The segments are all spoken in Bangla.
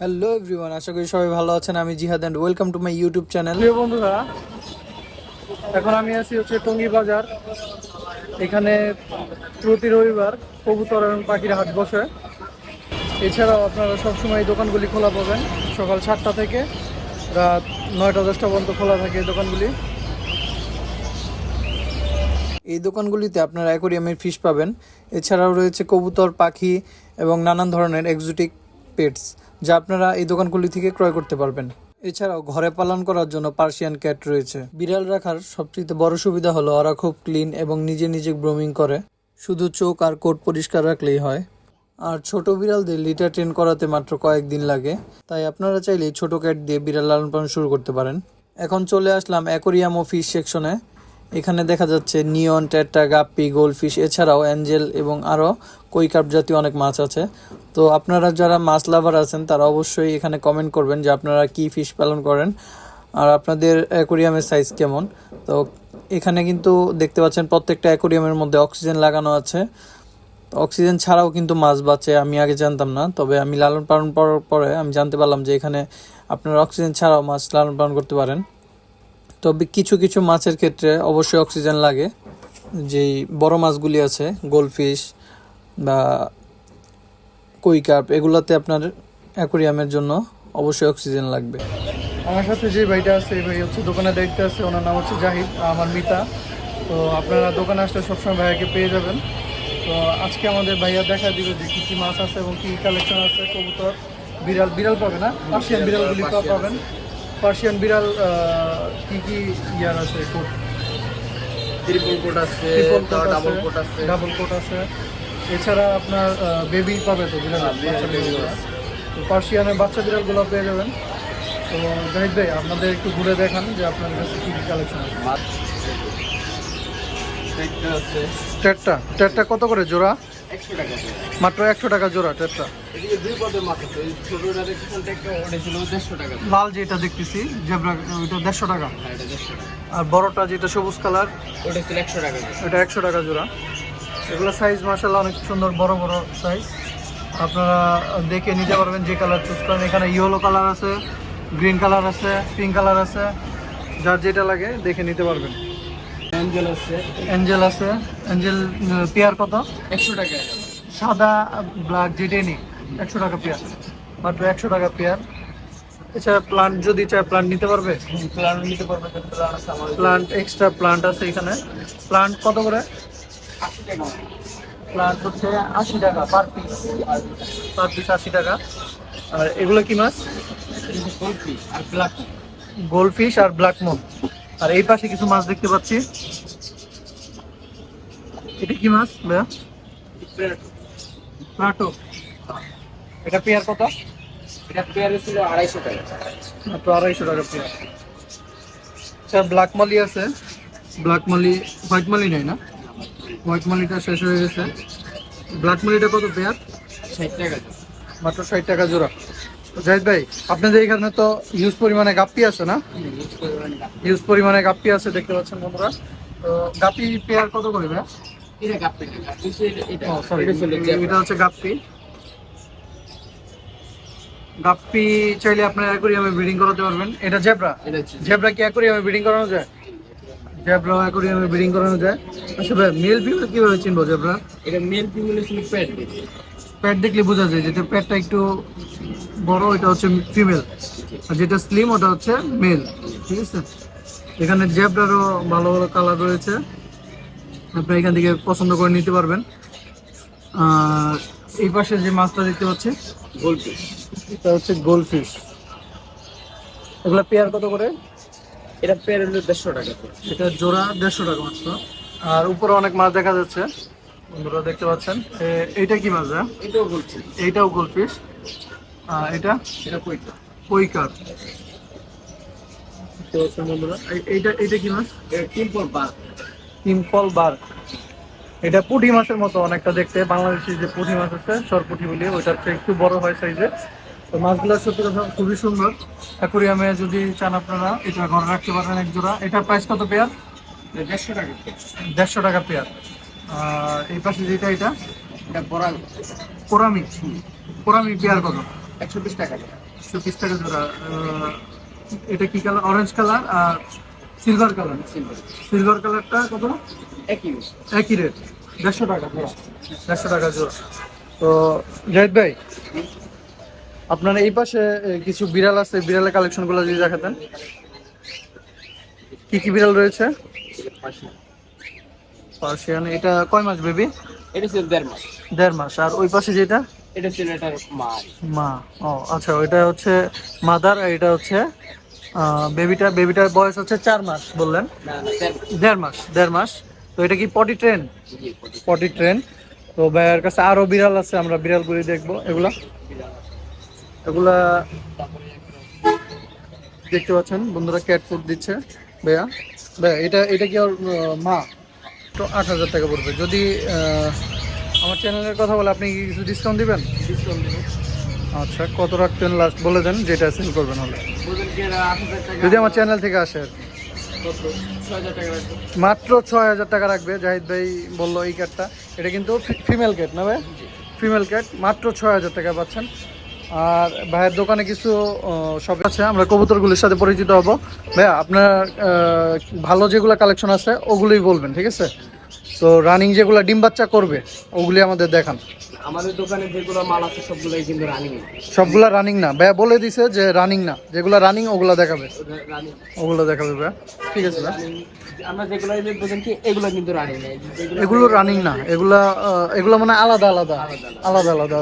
হ্যালো এভরিওয়ান আশা করি সবাই ভালো আছেন। আমি Jihad and welcome to my YouTube channel প্রিয় বন্ধুরা এখন আমি আছি হচ্ছে টঙ্গী বাজার। এখানে প্রতি রবিবার কবুতর এবং পাখির হাট বসে। এছাড়াও আপনারা সবসময় এই দোকানগুলি খোলা পাবেন। সকাল সাতটা থেকে রাত নয়টা দশটা পর্যন্ত খোলা থাকে দোকানগুলি। এই দোকানগুলিতে আপনারা অ্যাকোরিয়ামের ফিশ পাবেন। এছাড়াও রয়েছে কবুতর পাখি এবং নানান ধরনের এক্সোটিক পেটস যা আপনারা এই দোকানগুলি থেকে ক্রয় করতে পারবেন। এছাড়াও ঘরে পালন করার জন্য পার্সিয়ান ক্যাট রয়েছে। বিড়াল রাখার সবচেয়ে বড় সুবিধা হলো ওরা খুব ক্লিন এবং নিজে নিজে গ্রোমিং করে। শুধু চোখ আর কোট পরিষ্কার রাখলেই হয়। আর ছোট বিড়ালদের লিটার ট্রেন করাতে মাত্র কয়েকদিন লাগে। তাই আপনারা চাইলে ছোট ক্যাট দিয়ে বিড়াল লালন পালন শুরু করতে পারেন। এখন চলে আসলাম অ্যাকোরিয়াম ও ফিশ সেকশনে। এখানে দেখা যাচ্ছে নিয়ন টেট্রা গাপ্পি গোলফিশ এছাড়াও অ্যাঞ্জেল এবং আরও কৈকার্প জাতীয় অনেক মাছ আছে। তো আপনারা যারা মাছ লাভার আছেন, তারা অবশ্যই এখানে কমেন্ট করবেন যে আপনারা কি ফিশ পালন করেন। আর আপনাদের অ্যাকোরিয়ামের সাইজ কেমন? তো এখানে কিন্তু দেখতে পাচ্ছেন প্রত্যেকটা অ্যাকোরিয়ামের মধ্যে অক্সিজেন লাগানো আছে। অক্সিজেন ছাড়াও কিন্তু মাছ বাঁচে, আমি আগে জানতাম না। তবে আমি লালন পালন করার পরে আমি জানতে পারলাম যে এখানে আপনারা অক্সিজেন ছাড়াও মাছ লালন পালন করতে পারেন। তবে কিছু কিছু মাছের ক্ষেত্রে অবশ্যই অক্সিজেন লাগে। যেই বড় মাছগুলি আছে গোলফিশ বা কৈকাপ এগুলোতে আপনার অ্যাকোরিয়ামের জন্য অবশ্যই অক্সিজেন লাগবে। আমার সাথে যে ভাইটা আছে এই ভাই হচ্ছে দোকানে দায়িত্বে আছে ওনার নাম হচ্ছে জাহিদ আমার মিতা। তো আপনারা দোকানে আসলে সবসময় ভাইয়াকে পেয়ে যাবেন। তো আজকে আমাদের ভাইয়া দেখা দিবে যে কী কী মাছ আছে এবং কী কালেকশন আছে কবুতর বিড়াল বিড়াল পাবে না? পার্সিয়ান বিড়ালগুলি পাবেন। পার্সিয়ান বিড়াল কি কি ইয়ার আছে? কোট ট্রিপল কোট আছে ডাবল কোট আছে ডাবল কোট আছে। এছাড়া আপনার বেবি পাবে তো বিড়াল হ্যাঁ। তো পার্সিয়ানের বাচ্চা বিড়ালগুলো পেয়ে যাবেন। তো জাহিদ ভাই আপনাদের একটু ঘুরে দেখান যে আপনার কাছে কী কী কালেকশন আছে। টেটটা টেটটা কত করে জোড়া। মাত্র একশো টাকা জোড়া করে। লাল যেটা দেখতেছি জেব্রা ওইটা দেড়শো টাকা। আর এটা দেড়শো টাকা। আর বড়টা যেটা সবুজ কালার ওটা ছিল একশো টাকা একশো টাকা জোড়া। এগুলো সাইজ মাসাল্লাহ অনেক সুন্দর বড় বড় সাইজ আপনারা দেখে নিতে পারবেন যে কালার চুজ করেন। এখানে ইয়েলো কালার আছে গ্রিন কালার আছে পিঙ্ক কালার আছে। যার যেটা লাগে দেখে নিতে পারবেন। অ্যাঞ্জেল আছে। অ্যাঞ্জেল আছে। অ্যাঞ্জেল পেয়ার কত? একশো টাকা। সাদা ব্ল্যাক যেটাই নিই একশো টাকা পেয়ার। মাত্র একশো টাকা পেয়ার। এছাড়া প্লান্ট যদি চায় প্লান্ট নিতে পারবে? প্লান নিতে পারবে প্লান্ট এক্সট্রা প্লান্ট আছে এখানে। প্লান্ট কত করে? প্লান্ট হচ্ছে আশি টাকা পার পিস পার পিস আশি টাকা। আর এগুলো কি মাছ? গোলফিশ আর ব্ল্যাক গোলফিশ আর ব্ল্যাক মুন আর এই পাশে কিছু মাছ দেখতে পাচ্ছি। এটা কি মাছ ভাইয়া? এটা পেয়ার কত? এটা পেয়ারে ছিল আড়াইশো টাকা। মাত্র আড়াইশো টাকা পেয়ার। স্যার ব্ল্যাক মালি আছে। ব্ল্যাক মালি হোয়াইট মালি নেই না? হোয়াইট মালিটা শেষ হয়ে গেছে। ব্ল্যাক মালিটা কত পেয়ার? ষাট টাকা। মাত্র ষাট টাকা জোড়া। জাহিদ ভাই আপনাদের এখানে তো হিউজ পরিমাণে গাপ্পি আছে না? হিউজ পরিমাণে গাপ্পি আছে দেখতে পাচ্ছেন বন্ধুরা। তো গাপ্পি পেয়ার কত করে ভাই? এটা হচ্ছে গাপ্পি। গাপ্পি চাইলে আপনার অ্যাকোরিয়ামে ব্রিডিং করাতে পারবেন। এটা জেব্রা জেব্রা কি অ্যাকোরিয়ামে ব্রিডিং করানো যায়? জেব্রা অ্যাকোরিয়ামে ব্রিডিং করানো যায়। আচ্ছা ভাই মেল ফিমেল কীভাবে চিনবো জেব্রা এটা মেল ফিমেল পেট প্যাট দেখলে বোঝা যায় যেটা প্যাটটা একটু বড় ওইটা হচ্ছে ফিমেল আর যেটা স্লিম ওটা হচ্ছে মেল ঠিক আছে? এখানে জেব্রারও ভালো ভালো কালার রয়েছে। আপনি এখান থেকে পছন্দ করে নিতে পারবেন। আর এই পাশে যে মাছটা দেখতে পাচ্ছি গোলফিশ এটা হচ্ছে গোলফিশ এগুলো পেয়ার কত করে? এটা পেয়ার হলো দেড়শো টাকা এটা জোড়া দেড়শো টাকা মাত্র। আর উপরে অনেক মাছ দেখা যাচ্ছে। বন্ধুরা দেখতে পাচ্ছেন। এইটা কি মাছ এটাও গোলফিশ এইটাও গোলফিশ এটা? এটা কইটা কৈকার তো বন্ধুরা? এইটা এইটা কি মাছ? এটা টিম্পল বার। পিম্পল বার। এটা পুঁটি মাছের মতো অনেকটা দেখতে। বাংলাদেশি যে পুঁটি মাছ আছে সর পুঁটি বলি ওইটার চেয়ে একটু বড় হয় সাইজে তো মাছগুলো সত্যি কথা খুবই সুন্দর। অ্যাকোরিয়ামে যদি চান আপনারা এটা ঘরে রাখতে পারেন এক জোড়া। এটার প্রাইস কত পেয়ার দেড়শো টাকা দেড়শো টাকা পেয়ার আর এই পাশে যেটা এটা? এটা বড়া কোরামি কোরামি পেয়ার কত? একশো বিশ টাকা একশো বিশ টাকা জোড়া। এটা কি কালার? অরেঞ্জ কালার আর সিলভার কালার? সিলভার সিলভার কালারটা কত? একই একই রেট দেড়শো টাকা জোড়া। দেড়শো টাকা জোড়া। তো জাহিদ ভাই আপনার এই পাশে কিছু বিড়াল আছে? বিড়ালের কালেকশনগুলো যদি দেখাতেন। কি কি বিড়াল রয়েছে? পার্সিয়ান এটা কয় মাস বেবি এটা ছিল দেড় মাস। দেড় মাস। আর ওই পাশে যেটা? এটা ছিল এটার মা। মা। ও আচ্ছা ওইটা হচ্ছে মাদার আর এটা হচ্ছে বেবিটা বেবিটার বয়স হচ্ছে চার মাস বললেন? দেড় মাস। দেড় মাস তো এটা কি পটি ট্রেন পটি ট্রেন তো ভাইয়ের কাছে আরও বিড়াল আছে আমরা বিড়াল বিড়ালগুলি দেখব। এগুলা? এগুলা দেখতে পাচ্ছেন বন্ধুরা ক্যাট ফুড দিচ্ছে। ভাইয়া ভাইয়া এটা এটা কি ওর মা? তো আট হাজার টাকা পড়বে। যদি আমার চ্যানেলের কথা বলে আপনি কি কিছু ডিসকাউন্ট দিবেন? ডিসকাউন্ট দেবো। আচ্ছা কত রাখতেন লাস্ট বলে দেন যেটা সেল করবেন হলে। যদি আমার চ্যানেল থেকে আসে মাত্র ছয় হাজার টাকা রাখবে জাহিদ ভাই বলল এই ক্যাটটা এটা কিন্তু ফিমেল ক্যাট না ভাই? ফিমেল ক্যাট মাত্র ছয় হাজার টাকা পাচ্ছেন। আর ভাইয়ের দোকানে কিছু সব আছে, আমরা কবুতরগুলির সাথে পরিচিত হব। ভাইয়া, আপনার ভালো যেগুলো কালেকশন আছে, ওগুলোই বলবেন, ঠিক আছে? তো রানিং যেগুলো ডিম বাচ্চা করবে ওগুলি আমাদের দেখান। আমাদের দোকানে যেগুলো মাল আছে সবগুলোই কিন্তু রানিং সবগুলা রানিং না। ভাইয়া বলে দিছে যে রানিং না। যেগুলো রানিং ওগুলো দেখাবে। ওগুলো দেখাবে ভাইয়া। ঠিক আছে আমরা যেগুলো কি এগুলো কিন্তু রানিং যেগুলো এগুলো রানিং না। এগুলা এগুলো মানে আলাদা আলাদা। আলাদা আলাদা।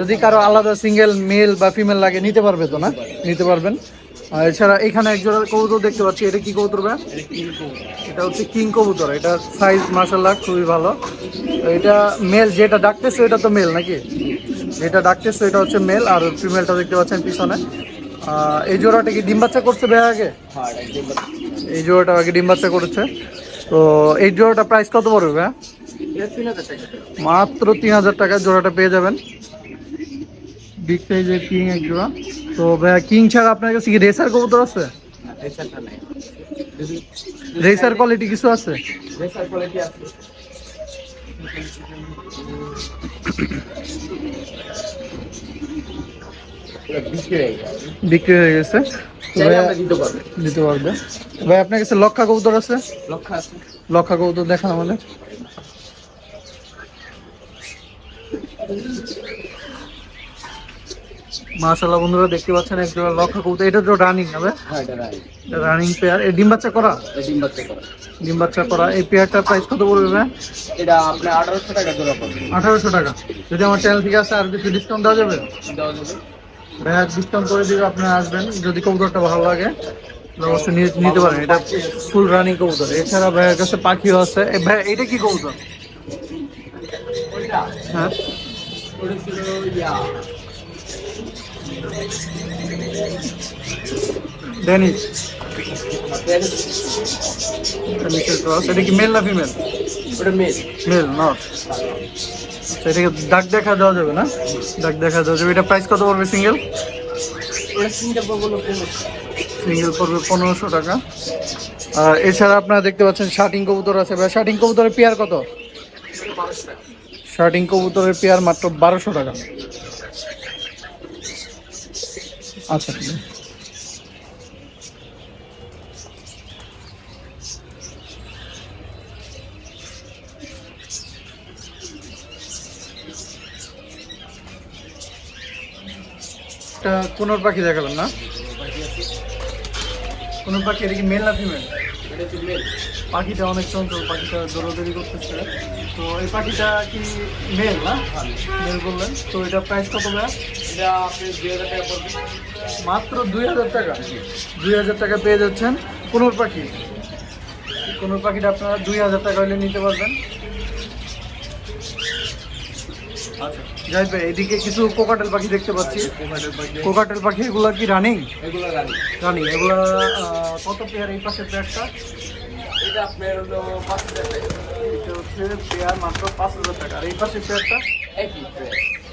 যদি কারও আলাদা সিঙ্গেল মেল বা ফিমেল লাগে নিতে পারবে তো না? নিতে পারবেন। আর এছাড়া এখানে এক জোড়া কবুতর দেখতে পাচ্ছি। এটা কি কবুতর ভাই? এটা হচ্ছে কিং কবুতর। এটা সাইজ মার্শাল্লাহ খুবই ভালো। এটা মেল যেটা ডাকতেছে এটা তো মেল নাকি? যেটা ডাকতেছে এটা হচ্ছে মেল আর ফিমেলটা দেখতে পাচ্ছেন পিছনে। এই জোড়াটা কি ডিম বাচ্চা করছে ভাই আগে? হ্যাঁ এই জোড়াটা আগে ডিম বাচ্চা করেছে। তো এই জোড়াটা প্রাইস কত পড়বে ভাই? মাত্র তিন হাজার টাকা জোড়াটা পেয়ে যাবেন। বিগ সাইজের কিং এক জোড়া তো ভাইয়া কিং ছাড়া আপনার কাছে কি রেসার কবুতর আছে? রেসার কোয়ালিটি কিছু আছে? রেসার কোয়ালিটি আছে। বিক্রি হয়ে গেছে। দিতে পারব। দিতে পারবে। ভাই আপনার কাছে লক্ষা কবুতর আছে? লক্ষ্য আছে। লক্ষা কবুতর দেখান আমাদের। মাশাল্লাহ বন্ধুরা দেখতে পাচ্ছেন এক জোড়া লক্ষা কবুতর। এটা তো রানিং হবে? হ্যাঁ এটা রানিং রানিং পেয়ার এই ডিম বাচ্চা করা? ডিম বাচ্চা করা। ডিম বাচ্চা করা। এই পেয়ারটার প্রাইস কত পড়বে ভাই? এটা আপনার আঠারোশো টাকা জোড়া পড়বে। আঠারোশো টাকা। যদি আমার চ্যানেল থেকে আসে আর কিছু ডিসকাউন্ট দেওয়া যাবে? দেওয়া যাবে। ভাইয়া ডিসকাউন্ট করে দিবে আপনারা আসবেন। যদি কবুতরটা ভালো লাগে অবশ্যই নিতে পারেন। এটা ফুল রানিং কবুতর। এছাড়া ভাইয়ের কাছে পাখিও আছে। ভাই এটা কি কবুতর? হ্যাঁ? ওটা ছিল ইয়া। ড্যানিশ ড্যানিশের ক্রস এটা কি মেল না ফিমেল ওটা মেল মেল নট এটাকে ডাক দেখা দেওয়া যাবে না? ডাক দেখা দেওয়া যাবে। এটা প্রাইস কত পড়বে সিঙ্গেল সিঙ্গেল পড়বে পনেরোশো। টাকা। আর এছাড়া আপনারা দেখতে পাচ্ছেন শার্টিং কবুতর আছে। ভাই শার্টিং কবুতরের পেয়ার কত? শার্টিং কবুতরের পেয়ার মাত্র বারোশো টাকা। আচ্ছা। ঠিক আছে। একটা কোনোর পাখি দেখাবেন না? কোন পাখি এটা কি মেল না ফিমেল এটা মেল পাখিটা অনেক চঞ্চল পাখিটা দৌড়াদৌড়ি করতেছে। তো এই পাখিটা কি মেল না? মেল বললেন। তো এটা প্রাইস কত এটা আপনি দুই হাজার টাকা পড়বে। মাত্র দুই হাজার টাকা। দুই হাজার টাকা পেয়ে যাচ্ছেন কোনোর পাখি? কোনোর পাখিটা আপনারা দুই হাজার টাকা হলে নিতে পারবেন। আচ্ছা। যাই ভাই এদিকে কিছু কোকাটেল পাখি দেখতে পাচ্ছি। কোকাটেল পাখি। এগুলো কি রানিং এগুলো রানি রানিং এগুলো কত পেয়ার এই পাশে পেয়ারটা এটা আপনার হলো পাঁচ হাজার টাকা এটা হচ্ছে পেয়ার মাত্র পাঁচ হাজার টাকা। আর এই পাশে পেয়ারটা একই প্রাইস